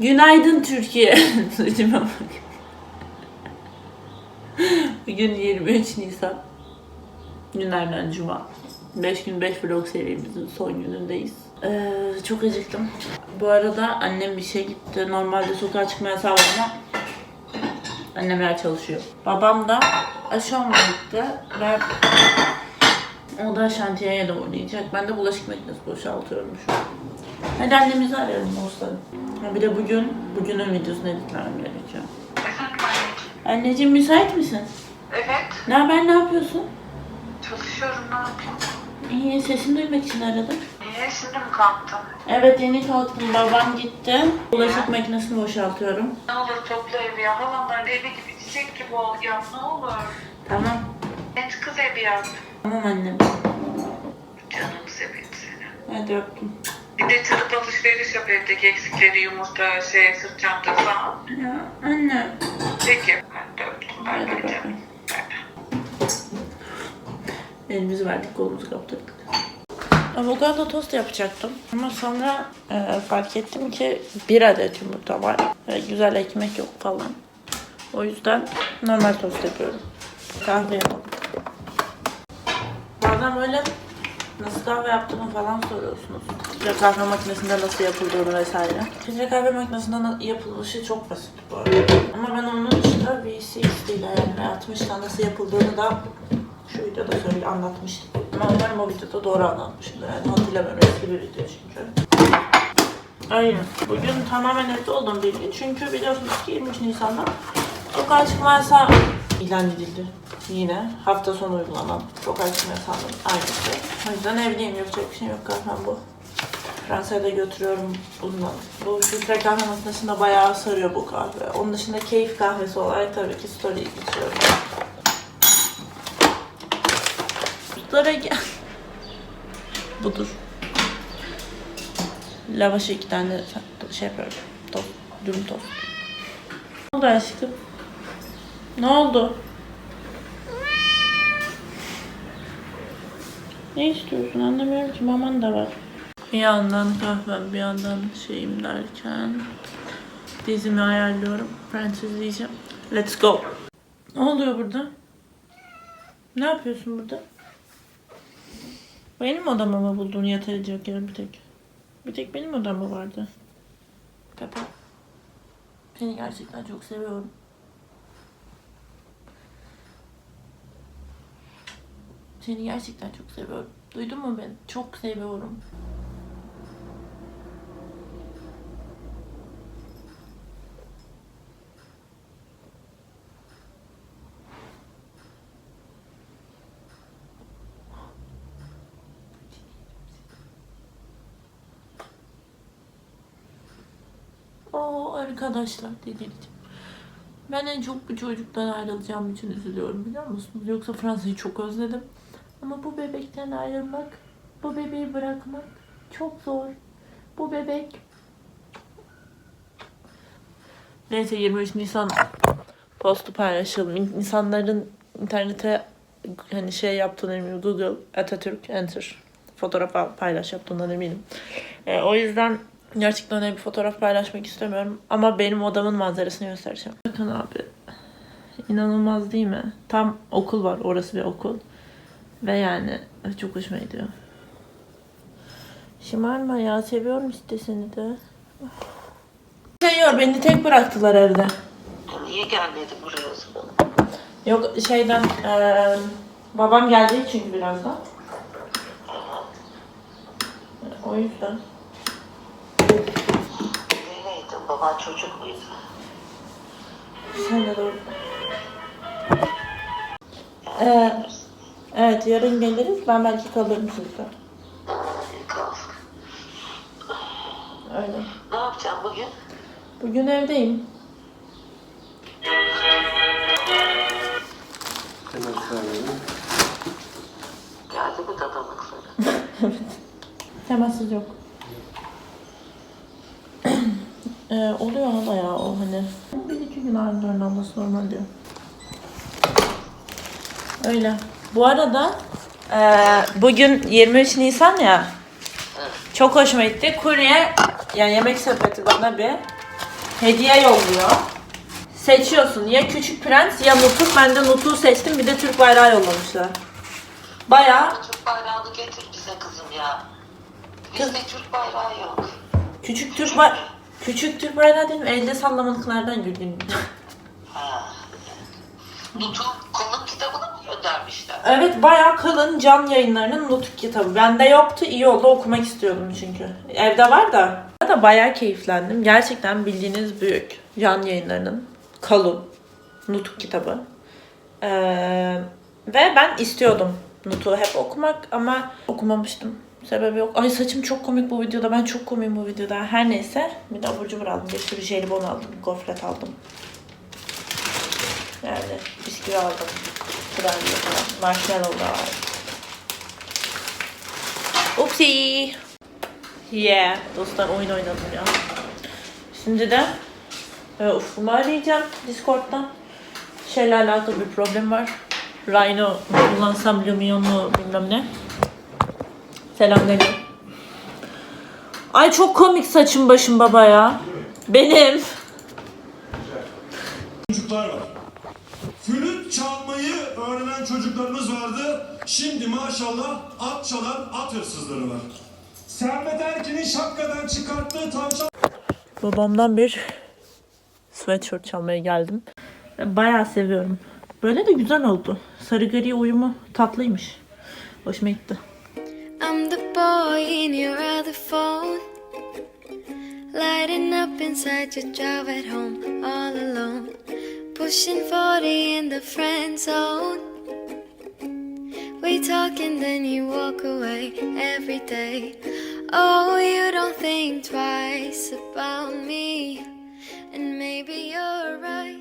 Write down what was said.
Günaydın Türkiye. Saçıma bak. Bugün 23 Nisan. Günlerden Cuma. 5 gün 5 vlog serimizin son günündeyiz. Ee, çok acıktım. Bu arada annem işe gitti. Normalde sokağa çıkma yasağı var ama annemler çalışıyor. Babam da aşı olmaya gitti. Ve o da şantiyeye doğru gidecek. Ben de bulaşık makinesi boşaltıyorum şu an. Hadi annemizi arayalım dostlarım. Ha bir de bugün, bugünün videosunu editlemem gerekiyor. Efendim anneciğim. Müsait misin? Evet. Ne haber, ne yapıyorsun? Çalışıyorum ne yapayım? İyi, sesini duymak için aradım. Niye şimdi mi kalktın? Evet, yeni kalktım. Babam gitti. Bulaşık makinesini boşaltıyorum. Ne olur topla evi ya. Halamların evi gibi çiçek gibi ol ya. Ne olur. Tamam. Net kız evi yap. Tamam annem. Canım seveyim seni. Hadi öptüm. Bir de çıkıp alışveriş yap evdeki eksikleri yumurta, şey, sırt çantası al. Ya anne. Peki. Ben de öptüm. Ben Hadi de bay. Elimizi verdik, kolumuzu kaptırdık. Avokado tost yapacaktım. Ama sonra e, fark ettim ki bir adet yumurta var. Ve güzel ekmek yok falan. O yüzden normal tost yapıyorum. Kahve yapalım. Bazen böyle nasıl kahve yaptığımı falan soruyorsunuz. Filtre kahve makinesinde nasıl yapıldığını vesaire. Filtre kahve makinesinde yapılmışı çok basit bu arada. Ama ben onun işte V60 ile yani 60'ta nasıl yapıldığını da şu videoda söyle anlatmıştım. Ama umarım o videoda doğru anlatmışımdır. Yani hatırlamıyorum eski bir video çünkü. Aynen. Bugün tamamen evde olduğum bilgi. Çünkü biliyorsunuz ki 23 Nisan'da sokağa çıkma yasağı ilan edildi. Yine hafta sonu uygulanan sokağa çıkma yasağının aynısı. O yüzden evdeyim. Yapacak bir şey yok kahvem bu. Fransa'ya da götürüyorum bundan. Bu filtre kahve makinesinde bayağı sarıyor bu kahve. Onun dışında keyif kahvesi olarak tabii ki story'yi geçiyorum. Story gel. Budur. Lavaşı iki tane şey yapıyorum. Tost. Dürüm tost. Ne oldu aşkım? Ne oldu? Ne istiyorsun anlamıyorum ki maman da var. Bir yandan kahvem bir yandan şeyim derken dizimi ayarlıyorum. Friends izleyeceğim. Let's go. Ne oluyor burada? Ne yapıyorsun burada? Benim odama mı buldun yatacak yer bir tek? Bir tek benim odam mı vardı? Pepe. Seni gerçekten çok seviyorum. Seni gerçekten çok seviyorum. Duydun mu beni? Çok seviyorum. Oo arkadaşlar delirdim. Ben en çok bu çocuktan ayrılacağım için üzülüyorum biliyor musunuz? Yoksa Fransa'yı çok özledim. Ama bu bebekten ayrılmak, bu bebeği bırakmak çok zor. Bu bebek... Neyse 23 Nisan postu paylaşalım. İn- İnsanların internete hani şey yaptığını eminim. Google Atatürk Enter fotoğraf paylaş yaptığından eminim. E, o yüzden gerçekten öyle bir fotoğraf paylaşmak istemiyorum. Ama benim odamın manzarasını göstereceğim. Bakın abi. İnanılmaz değil mi? Tam okul var. Orası bir okul. Ve yani çok hoşuma gidiyor. Şımarma ya. Seviyorum işte seni de. Seviyor. Beni tek bıraktılar evde. Niye gelmedi buraya o zaman? Yok şeyden eee, babam gelecek çünkü birazdan. O yüzden. Nereydin? Baban çocuk muydu? Sen de doğru. Ee, evet yarın geliriz. Ben belki kalırım sizde. Kal. Öyle. Ne yapacağım bugün? Bugün evdeyim. Geldi mi dadalıkları? Temassız yok. ee, oluyor hala ya o hani. Bir iki gün ağrıların alması normal diyor. Öyle. Bu arada eee, bugün 23 Nisan ya. Çok hoşuma gitti. Kurye yani yemek sepeti bana bir hediye yolluyor. Seçiyorsun ya Küçük Prens ya Nutuk. Ben de Nutuk'u seçtim bir de Türk bayrağı yollamışlar. Bayağı Türk bayrağını getir bize kızım ya. Bizde Türk bayrağı yok. küçük Türk bay Küçük Türk bayrağı dedim elde sallamalıklardan güldüm. Ha. Nutuk kitabını mı göndermişler? Evet bayağı kalın can yayınlarının Nutuk kitabı. Bende yoktu iyi oldu okumak istiyordum çünkü. Evde var da. da bayağı keyiflendim. Gerçekten bildiğiniz büyük can yayınlarının kalın Nutuk kitabı. Ee, ve ben istiyordum Nutuk'u hep okumak ama okumamıştım. Sebebi yok. Ay saçım çok komik bu videoda. Ben çok komiyim bu videoda. Her neyse. Bir de abur cubur aldım. Bir sürü jelibon aldım. Gofret aldım. Yani bisküvi aldım. Kurabiye falan. Marshmallow da var. Upsi. Yeah. Dostlar oyun oynadım ya. Şimdi de e, Ufku'mu arayacağım Discord'dan. Şeyle alakalı bir problem var. Rhino kullansam Lumion mu bilmem ne. Selam. Ay çok komik saçım başım baba ya. Benim. çocuklar var. Çalmayı öğrenen çocuklarımız vardı. Şimdi maşallah at çalan at hırsızları var. Sermet Erkin'in şapkadan çıkarttığı tavşan Babamdan bir sweatshirt çalmaya geldim. Bayağı seviyorum. Böyle de güzel oldu. Sarı gri uyumu tatlıymış. Hoşuma gitti. I'm the boy in your other phone. Lighting up inside your job at home, all alone. Pushing 40 in the friend zone. We talk and then you walk away every day. Oh, you don't think twice about me. And maybe you're right.